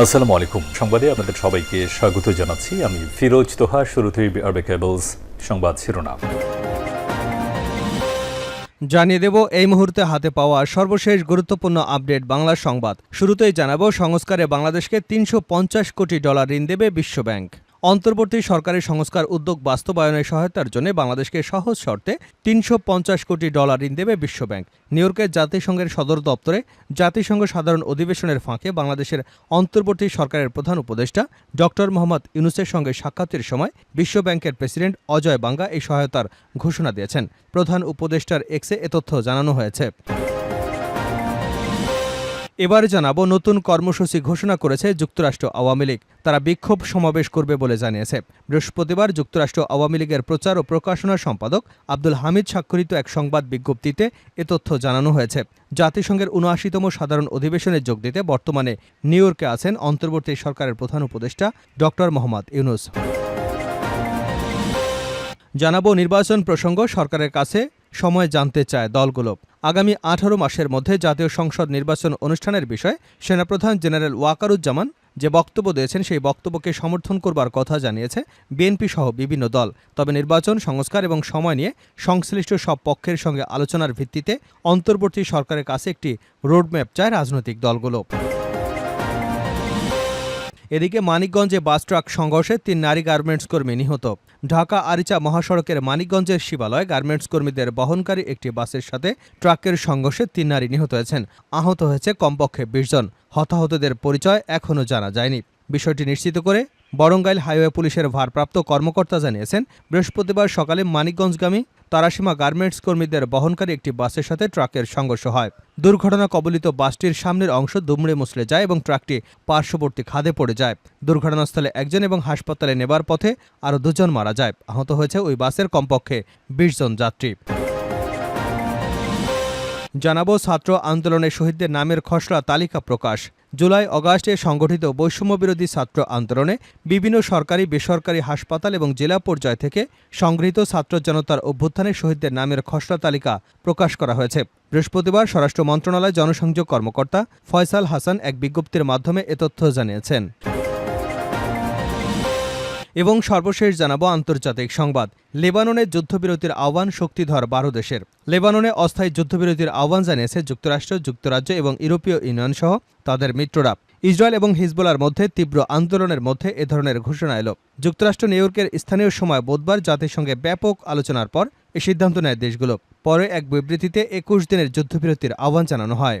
আসসালামু আলাইকুম। সংবাদে আপনাদের সবাইকে স্বাগত জানাচ্ছি। আমি ফিরোজ তোহা, শুরুতেই আরবে কেবলস সংবাদ শিরোনাম। জানিয়ে দেব, এই মুহূর্তে হাতে পাওয়া সর্বশেষ গুরুত্বপূর্ণ আপডেট বাংলা সংবাদ। শুরুতেই জানাব, সংস্কারে বাংলাদেশকে তিনশো পঞ্চাশ কোটি ডলার ঋণ দেবে বিশ্বব্যাংক। অন্তর্বর্তী সরকারের সংস্কার উদ্যোগ বাস্তবায়নের সহায়তার জন্য বাংলাদেশকে সহজ শর্তে তিনশো পঞ্চাশ কোটি ডলার ঋণ দেবে বিশ্বব্যাংক। নিউ ইয়র্কের জাতিসংঘের সদর দপ্তরে জাতিসংঘ সাধারণ অধিবেশনের ফাঁকে বাংলাদেশের অন্তর্বর্তী সরকারের প্রধান উপদেষ্টা ডক্টর মোহাম্মদ ইউনুসের সঙ্গে সাক্ষাতের সময় বিশ্বব্যাংকের প্রেসিডেন্ট অজয় বাঙ্গা এই সহায়তার ঘোষণা দিয়েছেন। প্রধান উপদেষ্টার এক্সে এ তথ্য জানানো হয়েছে। এবার জানাব, নতুন কর্মসূচি ঘোষণা করেছে যুক্তরাষ্ট্র আওয়ামী লীগ। তারা বিক্ষোভ সমাবেশ করবে বলে জানিয়েছে। বৃহস্পতিবার যুক্তরাষ্ট্র আওয়ামী লীগের প্রচার ও প্রকাশনা সম্পাদক আব্দুল হামিদ স্বাক্ষরিত এক সংবাদ বিজ্ঞপ্তিতে এ তথ্য জানানো হয়েছে। জাতিসংঘের উনআশিতম সাধারণ অধিবেশনে যোগ দিতে বর্তমানে নিউ ইয়র্কে আছেন অন্তর্বর্তী সরকারের প্রধান উপদেষ্টা ডক্টর মোহাম্মদ ইউনুস। জানাব, নির্বাচন প্রসঙ্গ সরকারের কাছে সময় জানতে চায় দলগুলো। আগামী আঠারো মাসের মধ্যে জাতীয় সংসদ নির্বাচন অনুষ্ঠানের বিষয়ে সেনাপ্রধান জেনারেল ওয়াকারুজ্জামান যে বক্তব্য দিয়েছেন, সেই বক্তব্যকে সমর্থন করবার কথা জানিয়েছে বিএনপি সহ বিভিন্ন দল। তবে নির্বাচন, সংস্কার এবং সময় নিয়ে সংশ্লিষ্ট সব পক্ষের সঙ্গে আলোচনার ভিত্তিতে অন্তর্বর্তী সরকারের কাছে একটি রোডম্যাপ চায় রাজনৈতিক দলগুলো। এদিকে মানিকগঞ্জে বাস ট্রাক সংঘর্ষে তিন নারী গার্মেন্টস কর্মী নিহত। ঢাকা আরিচা মহাসড়কের মানিকগঞ্জের শিবালয় গার্মেন্টস কর্মীদের বহনকারী একটি বাসের সাথে ট্রাকের সংঘর্ষে তিন নারী নিহত হয়েছেন। আহত হয়েছে কমপক্ষে বিশ জন। হতাহতদের পরিচয় এখনও জানা যায়নি। বিষয়টি নিশ্চিত করে বরঙ্গাইল হাইওয়ে পুলিশের ভারপ্রাপ্ত কর্মকর্তা জানিয়েছেন, বৃহস্পতিবার সকালে মানিকগঞ্জগামী তারাসীমা গার্মেন্টস কর্মীদের বহনকারী একটি বাসের সাথে ট্রাকের সংঘর্ষ হয়। দুর্ঘটনা কবলিত বাসটির সামনের অংশ দুমড়ে মুচড়ে যায় এবং ট্রাকটি পার্শ্ববর্তী খাদে পড়ে যায়। দুর্ঘটনাস্থলে একজন এবং হাসপাতালে নেবার পথে আরও দুজন মারা যায়। আহত হয়েছে ওই বাসের কমপক্ষে বিশ জন যাত্রী। জানাব ছাত্র আন্দোলনের শহীদদের নামের খসড়া তালিকা প্রকাশ। জুলাই অগাস্টে সংগঠিত বৈষম্যবিরোধী ছাত্র আন্দোলনে বিভিন্ন সরকারি, বেসরকারি হাসপাতাল এবং জেলা পর্যায় থেকে সংগৃহীত ছাত্র জনতার অভ্যুত্থানে শহীদদের নামের খসড়া তালিকা প্রকাশ করা হয়েছে। বৃহস্পতিবার স্বরাষ্ট্র মন্ত্রণালয় জনসংযোগ কর্মকর্তা ফয়সাল হাসান এক বিজ্ঞপ্তির মাধ্যমে এ তথ্য জানিয়েছেন। এবং সর্বশেষ জানাব আন্তর্জাতিক সংবাদ। লেবাননে যুদ্ধবিরতির আহ্বান শক্তিধর বারো দেশের। লেবাননে অস্থায়ী যুদ্ধবিরতির আহ্বান জানিয়েছে যুক্তরাষ্ট্র, যুক্তরাজ্য এবং ইউরোপীয় ইউনিয়ন সহ তাদের মিত্ররা। ইসরায়েল এবং হিজবোলার মধ্যে তীব্র আন্দোলনের মধ্যে এ ধরনের ঘোষণা এলো। যুক্তরাষ্ট্র নিউ ইয়র্কের স্থানীয় সময় বুধবার জাতিসংঘে ব্যাপক আলোচনার পর এ সিদ্ধান্ত নেয় দেশগুলো। পরে এক বিবৃতিতে একুশ দিনের যুদ্ধবিরতির আহ্বান জানানো হয়।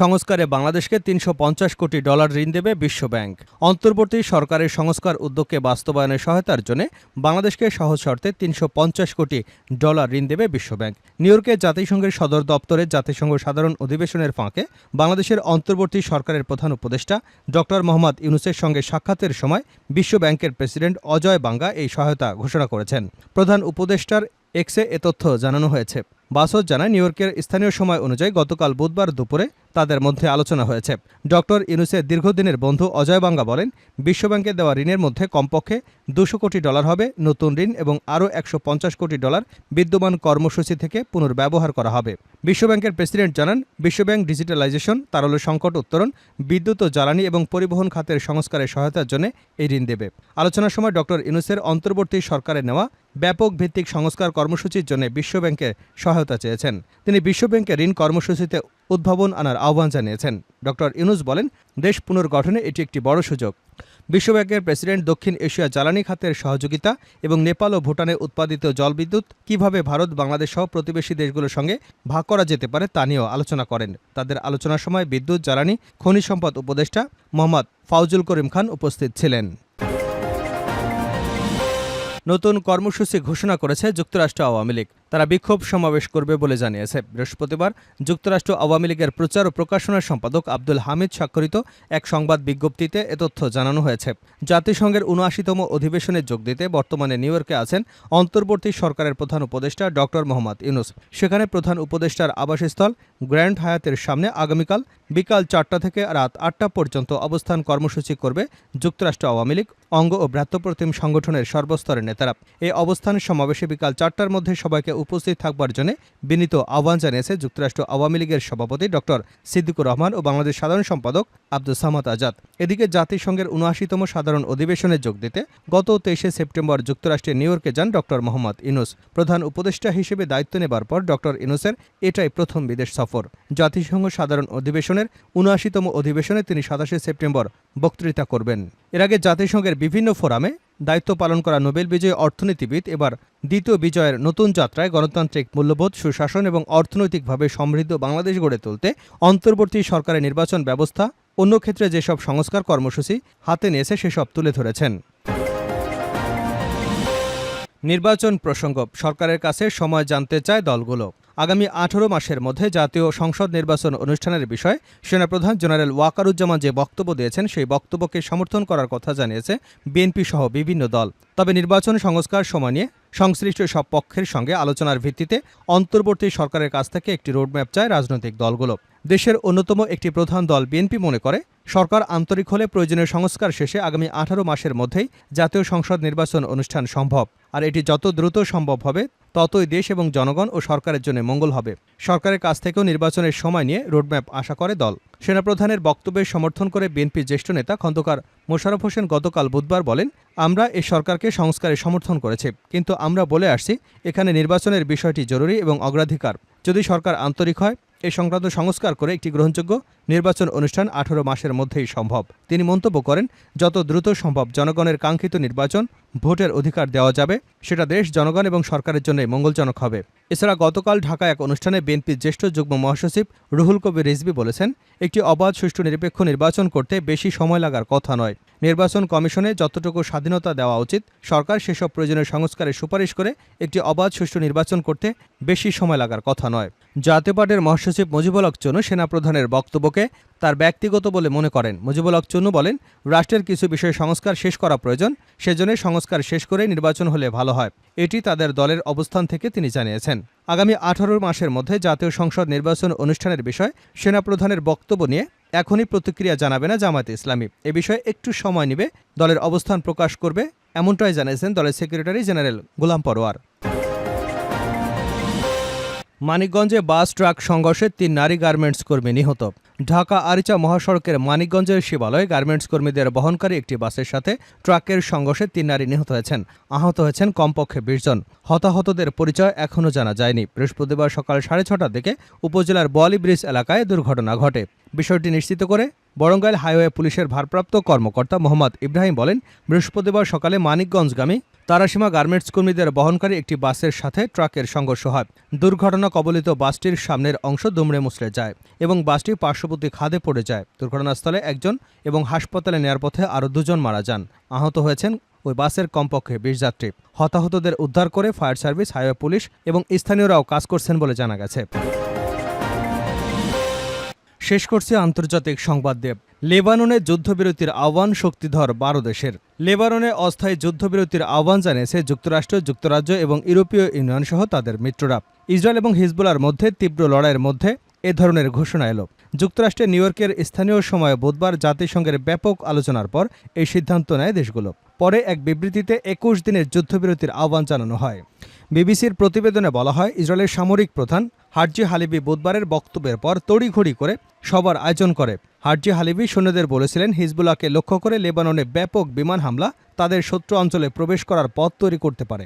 সংস্কারে বাংলাদেশকে তিনশো পঞ্চাশ কোটি ডলার ঋণ দেবে বিশ্বব্যাংক। অন্তর্বর্তী সরকারের সংস্কার উদ্যোগকে বাস্তবায়নের সহায়তার জন্য বাংলাদেশকে সহজ শর্তে তিনশো পঞ্চাশ কোটি ডলার ঋণ দেবে বিশ্বব্যাংক। নিউ ইয়র্কে জাতিসংঘের সদর দপ্তরে জাতিসংঘ সাধারণ অধিবেশনের ফাঁকে বাংলাদেশের অন্তর্বর্তী সরকারের প্রধান উপদেষ্টা ডক্টর মোহাম্মদ ইউনুসের সঙ্গে সাক্ষাতের সময় বিশ্বব্যাংকের প্রেসিডেন্ট অজয় বাঙ্গা এই সহায়তা ঘোষণা করেছেন। প্রধান উপদেষ্টার এক্সে এ তথ্য জানানো হয়েছে। বাসদ জানায় নিউ ইয়র্কের স্থানীয় সময় অনুযায়ী গতকাল বুধবার দুপুরে তাদের মধ্যে আলোচনা হয়েছে। ডক্টর ইউনুসের দীর্ঘদিনের বন্ধু অজয় বাঙ্গা বলেন, বিশ্বব্যাংকে দেওয়া ঋণের মধ্যে কমপক্ষে দুশো কোটি ডলার হবে, নতুন ঋণ এবং আরও একশো পঞ্চাশ কোটি ডলার বিদ্যমান কর্মসূচি থেকে পুনর্ব্যবহার করা হবে। বিশ্বব্যাংকের প্রেসিডেন্ট জানান, বিশ্বব্যাংক ডিজিটালাইজেশন, তারল্য সংকট উত্তরণ বিদ্যুৎ ও জ্বালানি এবং পরিবহন খাতের সংস্কারের সহায়তার জন্য এই ঋণ দেবে। আলোচনার সময় ডক্টর ইউনুসের অন্তর্বর্তী সরকারের নেওয়া ব্যাপক ভিত্তিক সংস্কার কর্মসূচির জন্য বিশ্বব্যাংকের সহায়তা চেয়েছেন। তিনি বিশ্বব্যাংকের ঋণ কর্মসূচিতে উদ্ভাবন আনার আহ্বান জানিয়েছেন। ডক্টর ইউনুস বলেন, দেশ পুনর্গঠনে এটি একটি বড় সুযোগ। বিশ্বব্যাংকের প্রেসিডেন্ট দক্ষিণ এশিয়া জ্বালানি খাতের সহযোগিতা এবং নেপাল ও ভুটানে উৎপাদিত জলবিদ্যুৎ কীভাবে ভারত, বাংলাদেশ সহ প্রতিবেশী দেশগুলোর সঙ্গে ভাগ করা যেতে পারে তা নিয়েও আলোচনা করেন। তাদের আলোচনার সময় বিদ্যুৎ, জ্বালানি, খনিজ সম্পদ উপদেষ্টা মোহাম্মদ ফাউজুল করিম খান উপস্থিত ছিলেন। নতুন কর্মসূচি ঘোষণা করেছে যুক্তরাষ্ট্র আওয়ামী লীগ। তারা বিক্ষোভ সমাবেশ করবে বলে জানিয়েছে। বৃহস্পতিবার যুক্তরাষ্ট্র আওয়ামী লীগের প্রচার ও প্রকাশনা সম্পাদক আব্দুল হামিদ স্বাক্ষরিত এক সংবাদ বিজ্ঞপ্তিতে এ তথ্য জানানো হয়েছে। জাতিসংঘের উনআশিতম অধিবেশনে যোগ দিতে বর্তমানে নিউ ইয়র্কে আছেন অন্তর্বর্তী সরকারের প্রধান উপদেষ্টা ডক্টর মোহাম্মদ ইউনুস। সেখানে প্রধান উপদেষ্টার আবাসস্থল গ্র্যান্ড হায়াতের সামনে আগামীকাল বিকাল চারটা থেকে রাত আটটা পর্যন্ত অবস্থান কর্মসূচি করবে যুক্তরাষ্ট্র আওয়ামী লীগ, অঙ্গ ও ভ্রাতৃপ্রতিম সংগঠনের সর্বস্তরের নেতারা। এই অবস্থান সমাবেশে বিকাল চারটার মধ্যে সবাইকে উপস্থিত থাকবার জন্য বিনীত আহ্বান জানিয়েছে যুক্তরাষ্ট্র আওয়ামী লীগের সভাপতি ডক্টর সিদ্দিকুর রহমান ও বাংলাদেশ সাধারণ সম্পাদক আব্দুল সামাদ আজাদ। এদিকে জাতিসংঘের উনআশিতম সাধারণ অধিবেশনে যোগ দিতে গত তেইশে সেপ্টেম্বর যুক্তরাষ্ট্রের নিউ ইয়র্কে যান ডক্টর মোহাম্মদ ইনুস প্রধান উপদেষ্টা হিসেবে দায়িত্ব নেবার পর ডক্টর ইনুসের এটাই প্রথম বিদেশ সফর। জাতিসংঘ সাধারণ অধিবেশনের উনআশিতম অধিবেশনে তিনি সাতাশে সেপ্টেম্বর বক্তৃতা করবেন। এর আগে জাতিসংঘের বিভিন্ন ফোরামে দায়িত্ব পালন করা নোবেল বিজয়ী অর্থনীতিবিদ। এবার দ্বিতীয় বিজয়ের নতুন যাত্রায় গণতান্ত্রিক মূল্যবোধ, সুশাসন এবং অর্থনৈতিকভাবে সমৃদ্ধ বাংলাদেশ গড়ে তুলতে অন্তর্বর্তী সরকারের নির্বাচন ব্যবস্থা, অন্য ক্ষেত্রে যেসব সংস্কার কর্মসূচি হাতে নিয়েছে সেসব তুলে ধরেছেন। নির্বাচন প্রসঙ্গ, সরকারের কাছে সময় জানতে চায় দলগুলো। আগামী আঠারো মাসের মধ্যে জাতীয় সংসদ নির্বাচন অনুষ্ঠানের বিষয়ে সেনাপ্রধান জেনারেল ওয়াকারুজ্জামান যে বক্তব্য দিয়েছেন, সেই বক্তব্যকে সমর্থন করার কথা জানিয়েছে বিএনপি সহ বিভিন্ন দল। তবে নির্বাচন সংস্কার সময় নিয়ে সংশ্লিষ্ট সব পক্ষের সঙ্গে আলোচনার ভিত্তিতে অন্তর্বর্তী সরকারের কাছ থেকে একটি রোডম্যাপ চায় রাজনৈতিক দলগুলো। দেশের অন্যতম একটি প্রধান দল বিএনপি মনে করে, সরকার আন্তরিক হলে প্রয়োজনীয় সংস্কার শেষে আগামী আঠারো মাসের মধ্যেই জাতীয় সংসদ নির্বাচন অনুষ্ঠান সম্ভব। আর এটি যত দ্রুত সম্ভব হবে, ততই দেশ এবং জনগণ ও সরকারের জন্য মঙ্গল হবে। সরকারের কাছ থেকেও নির্বাচনের সময় নিয়ে রোডম্যাপ আশা করে দল। সেনাপ্রধানের বক্তব্যের সমর্থন করে বিএনপির জ্যেষ্ঠ নেতা খন্দকার মোশাররফ হোসেন গতকাল বুধবার বলেন, আমরা এ সরকারকে সংস্কারে সমর্থন করেছি, কিন্তু আমরা বলে আসছি, এখানে নির্বাচনের বিষয়টি জরুরি এবং অগ্রাধিকার। যদি সরকার আন্তরিক হয়, এ সংক্রান্ত সংস্কার করে একটি গ্রহণযোগ্য নির্বাচন অনুষ্ঠান আঠারো মাসের মধ্যেই সম্ভব। তিনি মন্তব্য করেন, যত দ্রুত সম্ভব জনগণের কাঙ্ক্ষিত নির্বাচন, ভোটের অধিকার দেওয়া যাবে, সেটা দেশ, জনগণ এবং সরকারের জন্য মঙ্গলজনক হবে। এছাড়া গতকাল ঢাকা এক অনুষ্ঠানে বিএনপির জ্যেষ্ঠ যুগ্ম মহাসচিব রুহুল কবির রিজভি বলেছেন, একটি অবাধ, সুষ্ঠু, নিরপেক্ষ নির্বাচন করতে বেশি সময় লাগার কথা নয়। নির্বাচন কমিশনে যতটুকু স্বাধীনতা দেওয়া উচিত, সরকার সেসব প্রয়োজনীয় সংস্কারের সুপারিশ করে একটি অবাধ, সুষ্ঠু নির্বাচন করতে বেশি সময় লাগার কথা নয়। জাতীয় পার্টির মহাসচিব মুজিবুল হক চনু, সেনাপ্রধানের বক্তব্যকে তার ব্যক্তিগত বলে মনে করেন। মুজিবুল হক চনু বলেন, রাষ্ট্রের কিছু বিষয়ে সংস্কার শেষ করা প্রয়োজন সেজন্য সংস্কার শেষ করে নির্বাচন হলে ভালো হয়। এটি তাদের দলের অবস্থান থেকে তিনি জানিয়েছেন। আগামী আঠারো মাসের মধ্যে জাতীয় সংসদ নির্বাচন অনুষ্ঠানের বিষয়ে সেনাপ্রধানের বক্তব্য নিয়ে এখনই প্রতিক্রিয়া জানাবে না জামায়াতে ইসলামী। এ বিষয়ে একটু সময় নেবে, দলের অবস্থান প্রকাশ করবে, এমনটাই জানিয়েছেন দলের সেক্রেটারি জেনারেল গোলাম পরোয়ার। মানিকগঞ্জে বাস, ট্রাক সংঘর্ষে তিন নারী গার্মেন্টস কর্মী নিহত। ঢাকা আরিচা মহাসড়কের মানিকগঞ্জের শিবালয়ে গার্মেন্টস কর্মীদের বহনকারী একটি বাসের সাথে ট্রাকের সংঘর্ষে তিন নারী নিহত হয়েছেন। আহত হয়েছেন কমপক্ষে বিশ জন। হতাহতদের পরিচয় এখনও জানা যায়নি। বৃহস্পতিবার সকাল সাড়ে ছটার দিকে উপজেলার বোয়ালি ব্রিজ এলাকায় দুর্ঘটনা ঘটে। বিষয়টি নিশ্চিত করে বরঙ্গাইল হাইওয়ে পুলিশের ভারপ্রাপ্ত কর্মকর্তা মোহাম্মদ ইব্রাহিম বলেন, বৃহস্পতিবার সকালে মানিকগঞ্জগামী তারাসীমা গার্মেন্টস কর্মীদের বহনকারী একটি বাসের সাথে ট্রাকের সংঘর্ষ হয়। দুর্ঘটনা কবলিত বাসটির সামনের অংশ দুমড়ে মুচড়ে যায় এবং বাসটি পার্শ্ববর্তী খাদে পড়ে যায়। দুর্ঘটনাস্থলে একজন এবং হাসপাতালে নেয়ার পথে আরও দুজন মারা যান। আহত হয়েছেন ওই বাসের কমপক্ষে বিশ যাত্রী। হতাহতদের উদ্ধার করে ফায়ার সার্ভিস, হাইওয়ে পুলিশ এবং স্থানীয়রাও কাজ করছেন বলে জানা গেছে। শেষ করছে আন্তর্জাতিক সংবাদ দেব। লেবাননে যুদ্ধবিরতির আহ্বান শক্তিধর বারো দেশের। লেবাননে অস্থায়ী যুদ্ধবিরতির আহ্বান জানিয়েছে যুক্তরাষ্ট্র, যুক্তরাজ্য এবং ইউরোপীয় ইউনিয়ন সহ তাদের মিত্ররা। ইসরায়েল এবং হিজবুলার মধ্যে তীব্র লড়াইয়ের মধ্যে এ ধরনের ঘোষণা এলো। যুক্তরাষ্ট্রের নিউ ইয়র্কের স্থানীয় সময়ে বুধবার জাতিসংঘের ব্যাপক আলোচনার পর এই সিদ্ধান্ত নেয় দেশগুলো। পরে এক বিবৃতিতে একুশ দিনের যুদ্ধবিরতির আহ্বান জানানো হয়। বিবিসির প্রতিবেদনে বলা হয়, ইসরায়েলের সামরিক প্রধান হার্জি হালিবি বুধবারের বক্তব্যের পর তড়িঘড়ি করে সবার আয়োজন করে। হার্জি হালিবি সৈন্যদের বলেছিলেন, হিজবুল্লাহকে লক্ষ্য করে লেবাননে ব্যাপক বিমান হামলা তাদের শত্রু অঞ্চলে প্রবেশ করার পথ তৈরি করতে পারে।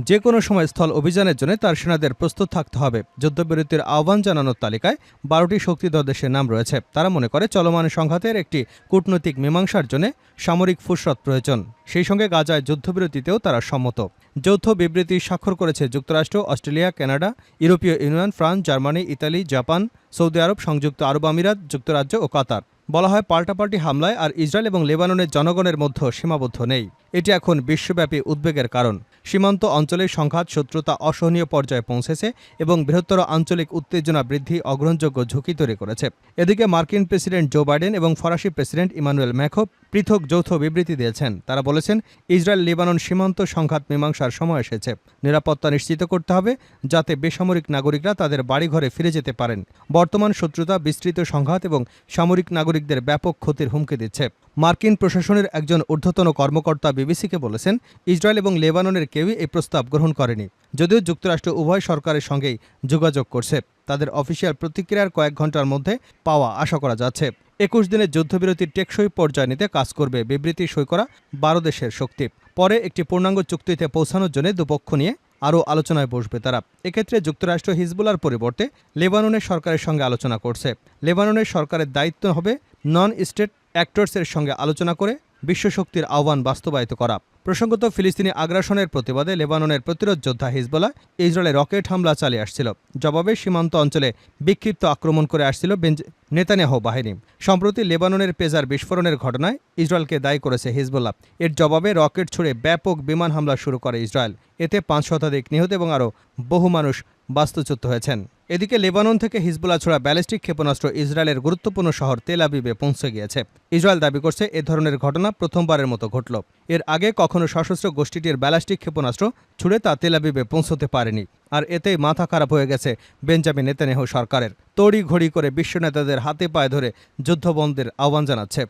যে কোনো সময় স্থল অভিযানের জন্য তার সেনাদের প্রস্তুত থাকতে হবে। যুদ্ধবিরতির আহ্বান জানানোর তালিকায় বারোটি শক্তিধর দেশের নাম রয়েছে। তারা মনে করে চলমান সংঘাতের একটি কূটনৈতিক মীমাংসার জন্য সামরিক ফুসরত প্রয়োজন। সেই সঙ্গে গাজায় যুদ্ধবিরতিতেও তারা সম্মত। যৌথ বিবৃতি স্বাক্ষর করেছে যুক্তরাষ্ট্র, অস্ট্রেলিয়া, কানাডা, ইউরোপীয় Union, France, Germany, Italy, Japan, Saudi Arab, সংযুক্ত আরব আমিরাত, যুক্তরাজ্য ও কাতার। বলা হয় পাল্টাপাল্টি হামলায় আর ইসরায়েল এবং লেবাননের জনগণের মধ্যে সীমাবদ্ধ নেই। এটি এখন বিশ্বব্যাপী উদ্বেগের কারণ। সীমান্ত অঞ্চলে সংঘাত, শত্রুতা, অসহনীয় পর্যায়ে পৌঁছেছে এবং বৃহত্তর আঞ্চলিক উত্তেজনা বৃদ্ধি, অগ্রহণযোগ্য ঝুঁকি তৈরি করেছে। এদিকে মার্কিন প্রেসিডেন্ট জো বাইডেন এবং ফরাসি প্রেসিডেন্ট ইমানুয়েল ম্যাখো পৃথক যৌথ বিবৃতি দিয়েছেন। তারা বলেছেন, ইসরায়েল লেবানন সীমান্ত সংঘাত মীমাংসার সময় এসেছে। নিরাপত্তা নিশ্চিত করতে হবে যাতে বেসামরিক নাগরিকরা তাদের বাড়িঘরে ফিরে যেতে পারেন। বর্তমান শত্রুতা, বিস্তৃত সংঘাত এবং সামরিক নাগরিকদের ব্যাপক ক্ষতির হুমকি দিচ্ছে। মার্কিন প্রশাসনের একজন ঊর্ধ্বতন কর্মকর্তা বিবিসিকে বলেছেন, ইসরায়েল এবং লেবাননের কেউই এই প্রস্তাব গ্রহণ করেনি। যদিও যুক্তরাষ্ট্র উভয় সরকারের সঙ্গেই যোগাযোগ করছে। তাদের অফিসিয়াল প্রতিক্রিয়ার কয়েক ঘণ্টার মধ্যে পাওয়া আশা করা যাচ্ছে। একুশ দিনের যুদ্ধবিরতির টেকসই পর্যায় নিতে কাজ করবে বিবৃতি সই করা বারো দেশের শক্তি। পরে একটি পূর্ণাঙ্গ চুক্তিতে পৌঁছানোর জন্য দুপক্ষ নিয়ে আরও আলোচনায় বসবে তারা। এক্ষেত্রে যুক্তরাষ্ট্র হিজবুলার পরিবর্তে লেবাননের সরকারের সঙ্গে আলোচনা করছে। লেবাননের সরকারের দায়িত্ব হবে নন স্টেট অ্যাক্টরসের সঙ্গে আলোচনা করে বিশ্বশক্তির আহ্বান বাস্তবায়িত করা। প্রসঙ্গত, ফিলিস্তিনি আগ্রাসনের প্রতিবাদে লেবাননের প্রতিরোধ যোদ্ধা হিজবুল্লাহ ইসরায়েলে রকেট হামলা চালিয়ে আসছিল। জবাবে সীমান্ত অঞ্চলে বিক্ষিপ্ত আক্রমণ করে আসছিল নেতানিয়াহু বাহিনী। সম্প্রতি লেবাননের পেজার বিস্ফোরণের ঘটনায় ইসরায়েলকে দায়ী করেছে হিজবুল্লাহ। এর জবাবে রকেট ছুড়ে ব্যাপক বিমান হামলা শুরু করে ইসরায়েল। এতে পাঁচ শতাধিক নিহত এবং আরও বহু মানুষ বাস্তুচ্যুত হয়েছেন। এদিকে লেবানন থেকে হিজবুল্লাহ ছোড়া ব্যালিস্টিক ক্ষেপণাস্ত্র ইসরায়েলের গুরুত্বপূর্ণ শহর তেল আবিবে পৌঁছে গিয়েছে। ইসরায়েল দাবি করছে এ ধরনের ঘটনা প্রথমবারের মতো ঘটল। এর আগে কখনো সশস্ত্র গোষ্ঠীটির ব্যালিস্টিক ক্ষেপণাস্ত্র ছুড়ে তা তেল আবিবে পৌঁছতে পারেনি। আর এতেই মাথা খারাপ হয়ে গেছে বেঞ্জামিন নেতানেহ সরকারের। তড়ি ঘড়ি করে বিশ্ব নেতাদের হাতে পায়ে ধরে যুদ্ধবন্ধের আহ্বান জানাচ্ছে।